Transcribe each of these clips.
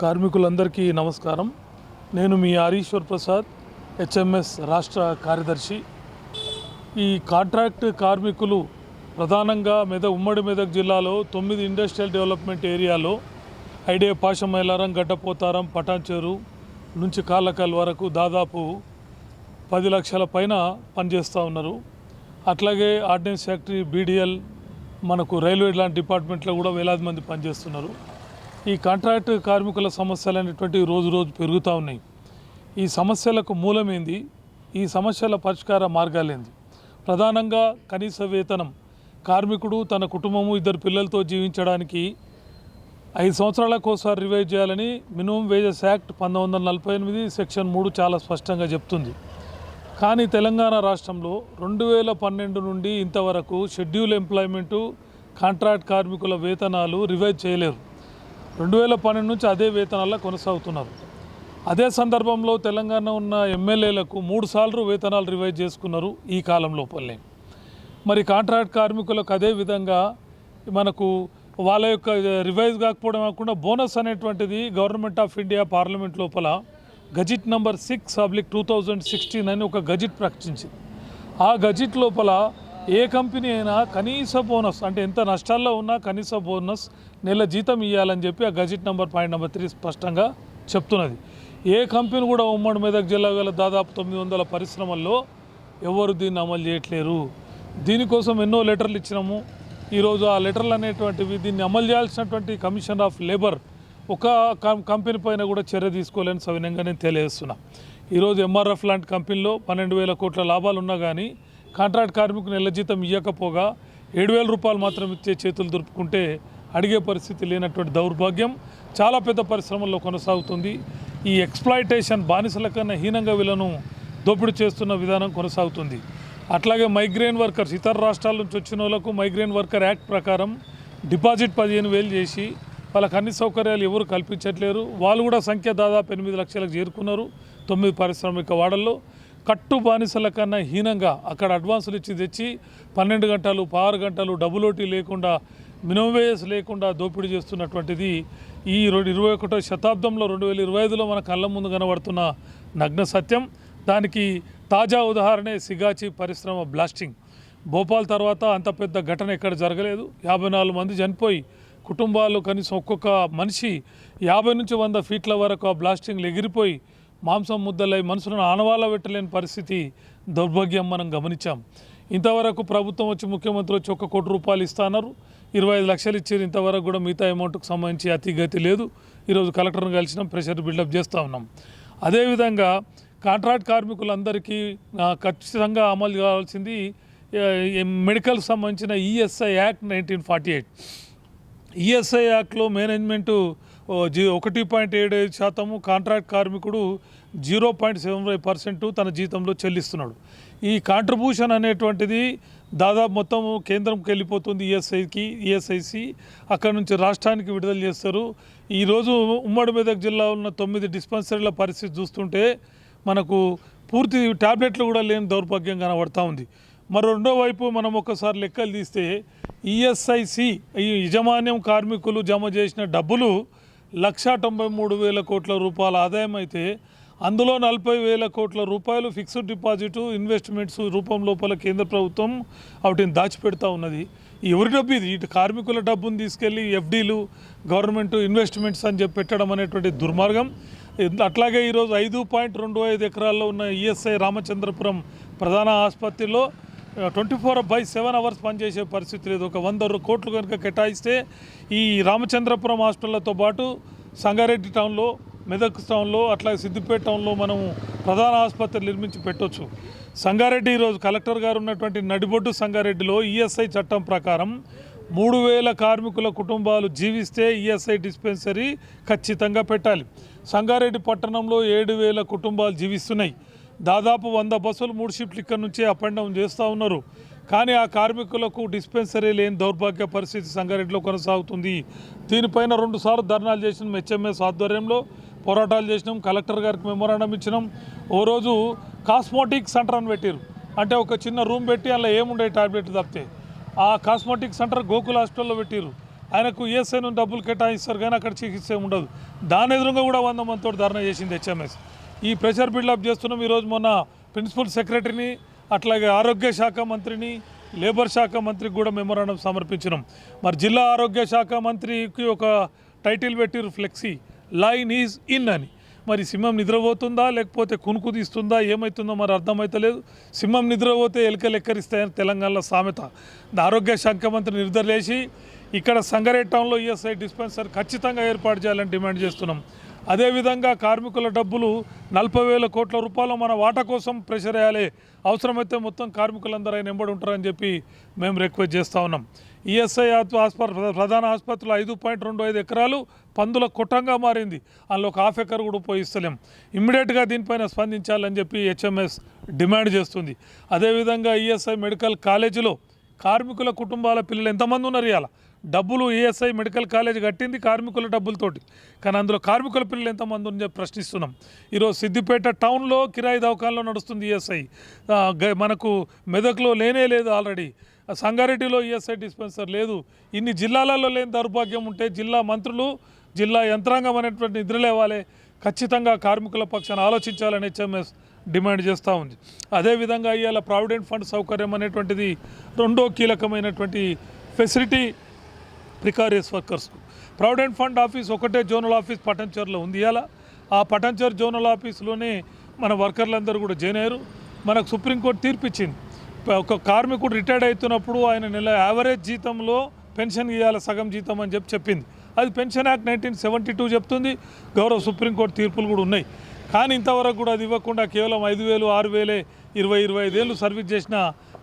కార్మికులందరికీ నమస్కారం. నేను మీ హరీశ్వర్ ప్రసాద్ హెచ్ఎంఎస్ రాష్ట్ర కార్యదర్శి. ఈ కాంట్రాక్ట్ కార్మికులు ప్రధానంగా మెదక్ ఉమ్మడి మెదక్ జిల్లాలో తొమ్మిది ఇండస్ట్రియల్ డెవలప్మెంట్ ఏరియాలో ఐడే పాషమైలారం గడ్డపోతారం పటాన్చేరు నుంచి కాళ్ళకల్ వరకు దాదాపు పది లక్షల పైన పనిచేస్తూ ఉన్నారు. అట్లాగే ఆర్డినెన్స్ ఫ్యాక్టరీ బీడిఎల్ మనకు రైల్వే లాంటి డిపార్ట్మెంట్లో కూడా వేలాది మంది పనిచేస్తున్నారు. ఈ కాంట్రాక్ట్ కార్మికుల సమస్యలు అనేటువంటివి రోజు రోజు పెరుగుతూ ఉన్నాయి. ఈ సమస్యలకు మూలమేంది? ఈ సమస్యల పరిష్కార మార్గాలేంది ప్రధానంగా కనీస వేతనం. కార్మికుడు తన కుటుంబము ఇద్దరు పిల్లలతో జీవించడానికి ఐదు సంవత్సరాలకు ఒకసారి రివైజ్ చేయాలని మినిమం వేజెస్ యాక్ట్ పంతొమ్మిది వందల నలభై ఎనిమిది సెక్షన్ మూడు చాలా స్పష్టంగా చెప్తుంది. కానీ తెలంగాణ రాష్ట్రంలో రెండు వేల పన్నెండు నుండి ఇంతవరకు షెడ్యూల్ ఎంప్లాయ్మెంటు కాంట్రాక్ట్ కార్మికుల వేతనాలు రివైజ్ చేయలేరు. రెండు వేల పన్నెండు నుంచి అదే వేతనాల్లో కొనసాగుతున్నారు. అదే సందర్భంలో తెలంగాణ ఉన్న ఎమ్మెల్యేలకు మూడు సార్లు వేతనాలు రివైజ్ చేసుకున్నారు ఈ కాలం లోపలనే మరి కాంట్రాక్ట్ కార్మికులకు అదే విధంగా మనకు వాళ్ళ యొక్క రివైజ్ కాకపోవడం కాకుండా బోనస్ అనేటువంటిది గవర్నమెంట్ ఆఫ్ ఇండియా పార్లమెంట్ లోపల gazette number six public two thousand sixteen అని ఒక గజిట్ ప్రకటించింది. ఆ గజిట్ లోపల ఏ కంపెనీ అయినా కనీస బోనస్ అంటే ఎంత నష్టాల్లో ఉన్నా కనీస బోనస్ నెల జీతం ఇవ్వాలని చెప్పి ఆ gazette number point number three స్పష్టంగా చెప్తున్నది. ఏ కంపెనీ కూడా ఉమ్మడి మెదక్ జిల్లా గల దాదాపు తొమ్మిది వందల పరిశ్రమల్లో ఎవరు దీన్ని అమలు చేయట్లేరు. దీనికోసం ఎన్నో లెటర్లు ఇచ్చినాము. ఈరోజు ఆ లెటర్లు అనేటువంటివి దీన్ని అమలు చేయాల్సినటువంటి కమిషన్ ఆఫ్ లేబర్ ఒక కం- కంపెనీ పైన కూడా చర్య తీసుకోలేని సవినంగా నేను తెలియజేస్తున్నా. ఈరోజు ఎంఆర్ఎఫ్ లాంటి కంపెనీలో పన్నెండు వేల కోట్ల లాభాలు ఉన్నా కానీ కాంట్రాక్ట్ కార్మికులు నెల జీతం ఇవ్వకపోగా ఏడు వేల రూపాయలు మాత్రం ఇచ్చే చేతులు దురుపుకుంటే అడిగే పరిస్థితి లేనటువంటి దౌర్భాగ్యం చాలా పెద్ద పరిశ్రమల్లో కొనసాగుతుంది. ఈ ఎక్స్ప్లాయిటేషన్ బానిసల కన్నా హీనంగా వీళ్ళను దోపిడీ చేస్తున్న విధానం కొనసాగుతుంది. అట్లాగే మైగ్రేన్ వర్కర్స్ ఇతర రాష్ట్రాల నుంచి వచ్చిన వాళ్ళకు మైగ్రేన్ వర్కర్ యాక్ట్ ప్రకారం డిపాజిట్ పదిహేను వేలు చేసి వాళ్ళకి అన్ని సౌకర్యాలు ఎవరు కల్పించట్లేరు. వాళ్ళు కూడా సంఖ్య దాదాపు ఎనిమిది లక్షలకు చేరుకున్నారు తొమ్మిది పారిశ్రామిక వాడల్లో. కట్టు బానిసల కన్నా హీనంగా అక్కడ అడ్వాన్సులు ఇచ్చి తెచ్చి పన్నెండు గంటలు ఆరు గంటలు డబ్బులోటి లేకుండా మినిమం లేకుండా దోపిడీ చేస్తున్నటువంటిది ఈ రెండు ఇరవై ఒకటో శతాబ్దంలో రెండు వేల ఇరవై ఐదులో మన కళ్ళ ముందు కనబడుతున్న నగ్న సత్యం. దానికి తాజా ఉదాహరణే సిగాచి పరిశ్రమ బ్లాస్టింగ్. భోపాల్ తర్వాత అంత పెద్ద ఘటన ఎక్కడ జరగలేదు. యాభై నాలుగు మంది చనిపోయి కుటుంబాలు కనీసం ఒక్కొక్క మనిషి యాభై నుంచి వంద ఫీట్ల వరకు ఆ బ్లాస్టింగ్లు ఎగిరిపోయి మాంసం ముద్దలై మనుషులను ఆనవాళ్ళ పెట్టలేని పరిస్థితి దౌర్భాగ్యం మనం గమనించాం. ఇంతవరకు ప్రభుత్వం వచ్చి ముఖ్యమంత్రి వచ్చి ఒక కోటి రూపాయలు ఇస్తున్నారు ఇరవై ఐదు లక్షలు ఇచ్చారు. ఇంతవరకు కూడా మిగతా అమౌంట్కి సంబంధించి అతిగతి లేదు. ఈరోజు కలెక్టర్ని కలిసినాం ప్రెషర్ బిల్డప్ చేస్తూ ఉన్నాం. అదేవిధంగా కాంట్రాక్ట్ కార్మికులందరికీ ఖచ్చితంగా అమలు కావాల్సింది మెడికల్ సంబంధించిన ESI act nineteen forty eight. ESI యాక్ట్లో మేనేజ్మెంటు జీ ఒకటి పాయింట్ ఏడు ఐదు శాతము కాంట్రాక్ట్ కార్మికుడు zero point seven five percent తన జీతంలో చెల్లిస్తున్నాడు. ఈ కాంట్రిబ్యూషన్ అనేటువంటిది దాదాపు మొత్తం కేంద్రంకి వెళ్ళిపోతుంది ఈఎస్ఐకి ఈఎస్ఐసి అక్కడ నుంచి రాష్ట్రానికి విడుదల చేస్తారు. ఈరోజు ఉమ్మడి మెదక్ జిల్లా ఉన్న తొమ్మిది డిస్పెన్సరీల పరిస్థితి చూస్తుంటే మనకు పూర్తి ట్యాబ్లెట్లు కూడా లేని దౌర్భాగ్యం కనబడతా ఉంది. మరి రెండో వైపు మనం ఒకసారి లెక్కలు తీస్తే ఈఎస్ఐసి ఈ యజమాన్యం కార్మికులు జమ చేసిన డబ్బులు లక్షా తొంభై మూడు వేల కోట్ల రూపాయల ఆదాయం అయితే అందులో నలభై వేల కోట్ల రూపాయలు ఫిక్స్డ్ డిపాజిట్ ఇన్వెస్ట్మెంట్స్ రూపం లోపల కేంద్ర ప్రభుత్వం వాటిని దాచిపెడతా ఉన్నది. ఎవరి డబ్బు ఇది? ఇటు కార్మికుల డబ్బును తీసుకెళ్ళి ఎఫ్డీలు గవర్నమెంట్ ఇన్వెస్ట్మెంట్స్ అని చెప్పి పెట్టడం అనేటువంటి దుర్మార్గం. అట్లాగే ఈరోజు ఐదు పాయింట్ రెండు ఐదు ఎకరాల్లో ఉన్న ఈఎస్ఐ రామచంద్రపురం ప్రధాన ఆసుపత్రిలో twenty four by seven hours పనిచేసే పరిస్థితి లేదు. ఒక వంద కోట్లు కనుక కేటాయిస్తే ఈ రామచంద్రపురం హాస్టళ్ళతో పాటు సంగారెడ్డి టౌన్లో మెదక్ టౌన్లో అట్లాగే సిద్దిపేట టౌన్లో మనం ప్రధాన ఆసుపత్రి నిర్మించి పెట్టొచ్చు. సంగారెడ్డి ఈరోజు కలెక్టర్ గారు ఉన్నటువంటి నడిబొడ్డు సంగారెడ్డిలో ఈఎస్ఐ చట్టం ప్రకారం మూడు వేల కార్మికుల కుటుంబాలు జీవిస్తే ఈఎస్ఐ డిస్పెన్సరీ ఖచ్చితంగా పెట్టాలి. సంగారెడ్డి పట్టణంలో ఏడు వేల కుటుంబాలు జీవిస్తున్నాయి. దాదాపు వంద బస్సులు మూడు షిఫ్ట్లు ఇక్కడ నుంచే అప్ అండ్ డౌన్ చేస్తూ ఉన్నారు. కానీ ఆ కార్మికులకు డిస్పెన్సరీ లేని దౌర్భాగ్య పరిస్థితి సంగారెడ్డిలో కొనసాగుతుంది. దీనిపైన రెండుసార్లు ధర్నాలు చేసినాం హెచ్ఎంఎస్ ఆధ్వర్యంలో పోరాటాలు చేసినాం కలెక్టర్ గారికి మెమోరాండం ఇచ్చినాం. ఓ రోజు కాస్మోటిక్ సెంటర్ అని పెట్టారు అంటే ఒక చిన్న రూమ్ పెట్టి అందులో ఏముండే టాబ్లెట్ తప్పితే. ఆ కాస్మోటిక్ సెంటర్ గోకుల్ హాస్పిటల్లో పెట్టారు ఆయనకు ఈఎస్ఐ నుండి డబ్బులు కేటాయిస్తారు కానీ అక్కడ చికిత్స ఏమి ఉండదు దాని ఎదురుగా కూడా వంద మందితో ధర్నా చేసింది హెచ్ఎంఎస్. ఈ ప్రెషర్ బిల్డప్ చేస్తున్నాం. ఈరోజు మొన్న ప్రిన్సిపల్ సెక్రటరీని అట్లాగే ఆరోగ్య శాఖ మంత్రిని లేబర్ శాఖ మంత్రికి కూడా మెమోరాండం సమర్పించినాం. మరి జిల్లా ఆరోగ్య శాఖ మంత్రికి ఒక టైటిల్ పెట్టిరు ఫ్లెక్సీ లైన్ ఈజ్ ఇన్ అని. మరి సింహం నిద్రపోతుందా లేకపోతే కునుకు తీస్తుందా ఏమవుతుందో మరి అర్థమవుతలేదు సింహం నిద్రపోతే ఎలుకలు ఎక్కరిస్తాయని తెలంగాణలో సామెత. ఆరోగ్య శాఖ మంత్రి నిద్రలేసి ఇక్కడ సంగారెడ్డి టౌన్లో ఈఎస్ఐ డిస్పెన్సర్ ఖచ్చితంగా ఏర్పాటు చేయాలని డిమాండ్ చేస్తున్నాం. అదేవిధంగా కార్మికుల డబ్బులు నలభై వేల కోట్ల రూపాయలు మన వాటా కోసం ప్రెషర్ వేయాలి. అవసరమైతే మొత్తం కార్మికులందరూ ఆయన ఎంబడి ఉంటారని చెప్పి మేము రిక్వెస్ట్ చేస్తూ ఉన్నాం. ఈఎస్ఐ ఆసుపత్రి ప్రధాన ఆసుపత్రిలో ఐదు పాయింట్ రెండు ఐదు ఎకరాలు పందుల కొట్టంగా మారింది. అందులో ఒక హాఫ్ ఎకర్ కూడా ఉపయోగిస్తలేం ఇమ్మీడియట్గా దీనిపైన స్పందించాలని చెప్పి హెచ్ఎంఎస్ డిమాండ్ చేస్తుంది. అదేవిధంగా ఈఎస్ఐ మెడికల్ కాలేజీలో కార్మికుల కుటుంబాల పిల్లలు ఎంతమంది ఉన్నారు ఇవాళ డబ్బులు ఈఎస్ఐ మెడికల్ కాలేజ్ కట్టింది కార్మికుల డబ్బులతోటి. కానీ అందులో కార్మికుల పిల్లలు ఎంతమంది అని ప్రశ్నిస్తున్నాం. ఈరోజు సిద్దిపేట టౌన్లో కిరాయి దవకాల్లో నడుస్తుంది ఈఎస్ఐ మనకు మెదక్లో లేనే లేదు ఆల్రెడీ. సంగారెడ్డిలో ఈఎస్ఐ డిస్పెన్సర్ లేదు. ఇన్ని జిల్లాలలో లేని దౌర్భాగ్యం ఉంటే జిల్లా మంత్రులు జిల్లా యంత్రాంగం అనేటువంటి నిద్రలేవాలి ఖచ్చితంగా కార్మికుల పక్షాన ఆలోచించాలని హెచ్ఎంఎస్ డిమాండ్ చేస్తూ ఉంది. అదేవిధంగా ఇవాళ ప్రావిడెంట్ ఫండ్ సౌకర్యం అనేటువంటిది రెండో కీలకమైనటువంటి ఫెసిలిటీ ప్రికారియస్ వర్కర్స్కు ప్రావిడెంట్ ఫండ్ ఆఫీస్ ఒకటే జోనల్ ఆఫీస్ పటంచర్లో ఉంది. ఇలా ఆ పటంచర్ జోనల్ ఆఫీస్లోనే మన వర్కర్లందరూ కూడా జాయిన్ అయ్యారు. మనకు సుప్రీంకోర్టు తీర్పిచ్చింది. ఒక కార్మికుడు రిటైర్డ్ అవుతున్నప్పుడు ఆయన నెల యావరేజ్ జీతంలో పెన్షన్ ఇవ్వాలి సగం జీతం అని చెప్పి చెప్పింది. అది pension act nineteen seventy two చెప్తుంది. గౌరవ సుప్రీంకోర్టు తీర్పులు కూడా ఉన్నాయి. కానీ ఇంతవరకు కూడా అది ఇవ్వకుండా కేవలం ఐదు వేలు ఆరు వేలే ఇరవై ఇరవై ఐదేళ్ళు సర్వీస్ చేసిన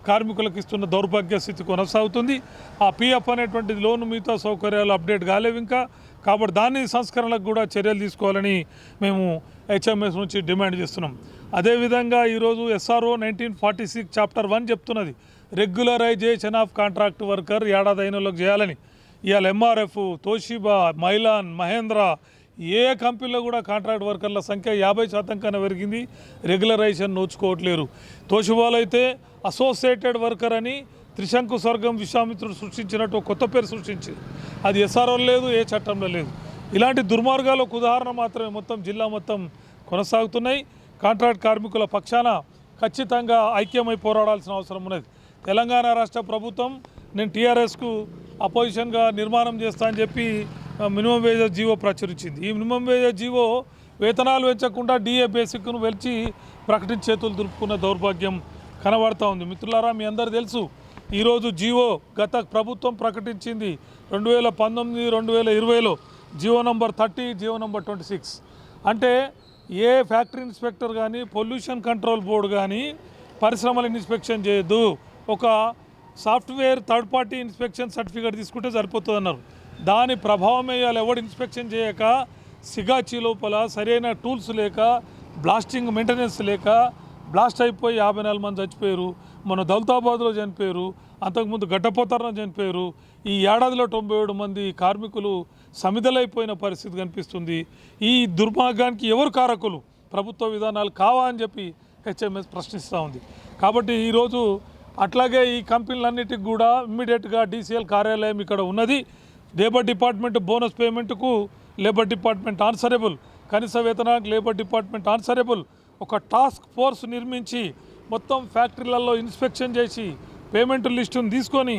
కార్మికులకు ఇస్తున్న దౌర్భాగ్య స్థితి కొనసాగుతుంది. ఆ పిఎఫ్ అనేటువంటిది లోన్ మిగతా సౌకర్యాలు అప్డేట్ కాలేవు ఇంకా. కాబట్టి దాని సంస్కరణలకు కూడా చర్యలు తీసుకోవాలని మేము హెచ్ఎంఎస్ నుంచి డిమాండ్ చేస్తున్నాం. అదేవిధంగా ఈరోజు SRO nineteen forty six chapter one చెప్తున్నది. రెగ్యులరైజేషన్ ఆఫ్ కాంట్రాక్ట్ వర్కర్ ఏడాది అయినలోకి చేయాలని. ఇవాళ ఎంఆర్ఎఫ్ తోషిబా మైలాన్ మహేంద్ర ఏ కంపెనీలో కూడా కాంట్రాక్ట్ వర్కర్ల సంఖ్య యాభై శాతం కన్నా పెరిగింది. రెగ్యులరైజేషన్ నోచుకోవట్లేరు. తోషిబాలో అయితే అసోసియేటెడ్ వర్కర్ అని త్రిశంకు స్వర్గం విశ్వామిత్రుడు సృష్టించినట్టు కొత్త పేరు సృష్టించింది. అది ఎస్ఆర్ఓ లేదు ఏ చట్టంలో లేదు. ఇలాంటి దుర్మార్గాలకు ఉదాహరణ మాత్రమే మొత్తం జిల్లా మొత్తం కొనసాగుతున్నాయి. కాంట్రాక్ట్ కార్మికుల పక్షాన ఖచ్చితంగా ఐక్యమై పోరాడాల్సిన అవసరం ఉన్నది. తెలంగాణ రాష్ట్ర ప్రభుత్వం నేను టీఆర్ఎస్కు అపోజిషన్గా నిర్మాణం చేస్తా అని చెప్పి మినిమం వేజ్ జీవో ప్రచురించింది. ఈ మినిమం వేజ్ జీవో వేతనాలు పెంచకుండా డిఏ బేసిక్ను వెలిచి ప్రకటించి చేతులు దులుపుకున్న దౌర్భాగ్యం కనబడతా ఉంది. మిత్రులారా మీ అందరు తెలుసు ఈరోజు జీవో గత ప్రభుత్వం ప్రకటించింది రెండు వేల పంతొమ్మిది రెండు వేల ఇరవైలో GO number thirty GO number twenty six. అంటే ఏ ఫ్యాక్టరీ ఇన్స్పెక్టర్ కానీ పొల్యూషన్ కంట్రోల్ బోర్డు కానీ పరిశ్రమల ఇన్స్పెక్షన్ చేయొద్దు. ఒక software third party inspection certificate తీసుకుంటే సరిపోతుంది అన్నారు దాని ప్రభావం వేయాలి ఎవడు ఇన్స్పెక్షన్ చేయక సిగాచి లోపల సరైన టూల్స్ లేక బ్లాస్టింగ్ మెయింటెనెన్స్ లేక బ్లాస్ట్ అయిపోయి యాభై నాలుగు మంది చచ్చిపోయారు. మన దౌలతాబాద్లో చనిపోయారు. అంతకుముందు గడ్డపోతారని చనిపోయారు. ఈ ఏడాదిలో తొంభై ఏడు మంది కార్మికులు సమిధలైపోయిన పరిస్థితి కనిపిస్తుంది. ఈ దుర్మార్గానికి ఎవరు కారకులు? ప్రభుత్వ విధానాలు కావా అని చెప్పి హెచ్ఎంఎస్ ప్రశ్నిస్తూ ఉంది. కాబట్టి ఈరోజు అట్లాగే ఈ కంపెనీలన్నిటికి కూడా ఇమ్మీడియట్గా డీసీఎల్ కార్యాలయం ఇక్కడ ఉన్నది. లేబర్ డిపార్ట్మెంట్ బోనస్ పేమెంట్కు లేబర్ డిపార్ట్మెంట్ ఆన్సరబుల్ కనీస వేతనానికి లేబర్ డిపార్ట్మెంట్ ఆన్సరబుల్ ఒక టాస్క్ ఫోర్స్ నిర్మించి మొత్తం ఫ్యాక్టరీలలో ఇన్స్పెక్షన్ చేసి పేమెంట్ లిస్టును తీసుకొని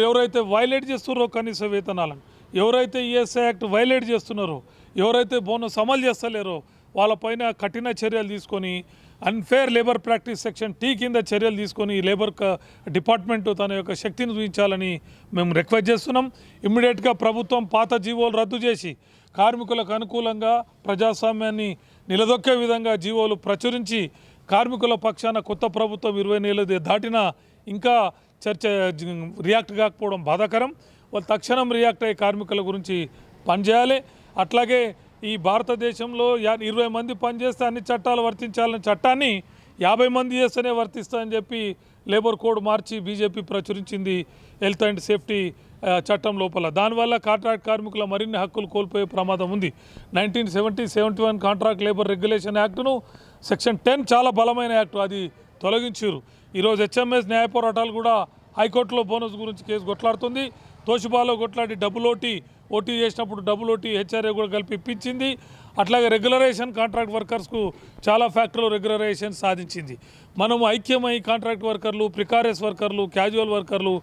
ఎవరైతే వైలేట్ చేస్తున్నారో కనీస వేతనాలను ఎవరైతే ఈఎస్ఐ యాక్ట్ వైలేట్ చేస్తున్నారో ఎవరైతే బోనస్ అమలు చేస్తలేరో వాళ్ళపైన కఠిన చర్యలు తీసుకొని unfair labour practice section T కింద చర్యలు తీసుకొని ఈ లేబర్ డిపార్ట్మెంట్ తన యొక్క శక్తిని చూపించాలని మేము రిక్వెస్ట్ చేస్తున్నాం. ఇమ్మీడియట్గా ప్రభుత్వం పాత జీవోలు రద్దు చేసి కార్మికులకు అనుకూలంగా ప్రజాస్వామ్యాన్ని నిలదొక్కే విధంగా జీవోలు ప్రచురించి కార్మికుల పక్షాన కొత్త ప్రభుత్వం ఇరవై నెలలు దాటినా ఇంకా చర్చ రియాక్ట్ కాకపోవడం బాధాకరం. వాళ్ళు తక్షణం రియాక్ట్ అయ్యే కార్మికుల గురించి పనిచేయాలి. అట్లాగే ఈ భారతదేశంలో యా- ఇరవై మంది పనిచేస్తే అన్ని చట్టాలు వర్తించాలనే చట్టాన్ని యాభై మంది చేస్తేనే వర్తిస్తాయని చెప్పి లేబర్ కోడ్ మార్చి బీజేపీ ప్రచురించింది హెల్త్ అండ్ సేఫ్టీ చట్టం లోపల. దానివల్ల కాంట్రాక్ట్ కార్మికుల మరిన్ని హక్కులు కోల్పోయే ప్రమాదం ఉంది. Nineteen seventy seventy one contract labour regulation యాక్ట్ను section ten చాలా బలమైన యాక్ట్ అది తొలగించారు ఈరోజు హెచ్ఎంఎస్ న్యాయ పోరాటాలు కూడా హైకోర్టులో బోనస్ గురించి కేసు కొట్లాడుతుంది. తోషిబాలో కొట్లాడి డబ్బులోటి ఓటీ చేసినప్పుడు డబుల్ ఓటీ హెచ్ఆర్ఏ కూడా కలిపి ఇప్పించింది. అట్లాగే రెగ్యులరేషన్ కాంట్రాక్ట్ వర్కర్స్కు చాలా ఫ్యాక్టరీలు రెగ్యులరేషన్ సాధించింది. మనం ఐక్యమై కాంట్రాక్ట్ వర్కర్లు ప్రికారియస్ వర్కర్లు క్యాజువల్ వర్కర్లు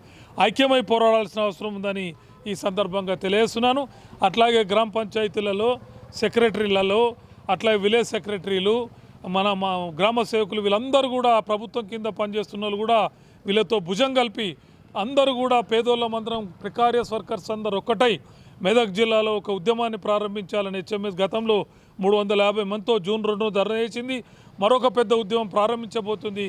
ఐక్యమై పోరాడాల్సిన అవసరం ఉందని ఈ సందర్భంగా తెలియజేస్తున్నాను. అట్లాగే గ్రామ పంచాయతీలలో సెక్రటరీలలో అట్లాగే విలేజ్ సెక్రటరీలు మన మా గ్రామ సేవకులు వీళ్ళందరూ కూడా ప్రభుత్వం కింద పనిచేస్తున్న వాళ్ళు కూడా వీళ్ళతో భుజం కలిపి అందరూ కూడా పేదోళ్ళ మందరం ప్రికారియస్ వర్కర్స్ అందరు ఒక్కటై మెదక్ జిల్లాలో ఒక ఉద్యమాన్ని ప్రారంభించాలని హెచ్ఎంఎస్ గతంలో మూడు వందల యాభై మందితో జూన్ రెండు ధర్నా చేసింది. మరొక పెద్ద ఉద్యమం ప్రారంభించబోతుంది.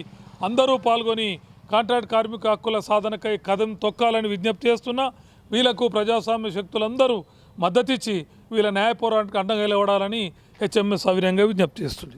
అందరూ పాల్గొని కాంట్రాక్ట్ కార్మిక హక్కుల సాధనకై కదం తొక్కాలని విజ్ఞప్తి చేస్తున్నా వీళ్ళకు ప్రజాస్వామ్య శక్తులందరూ మద్దతిచ్చి వీళ్ళ న్యాయ పోరాటానికి అండగా నిలవడాలని హెచ్ఎంఎస్ అవినంగా విజ్ఞప్తి చేస్తుంది.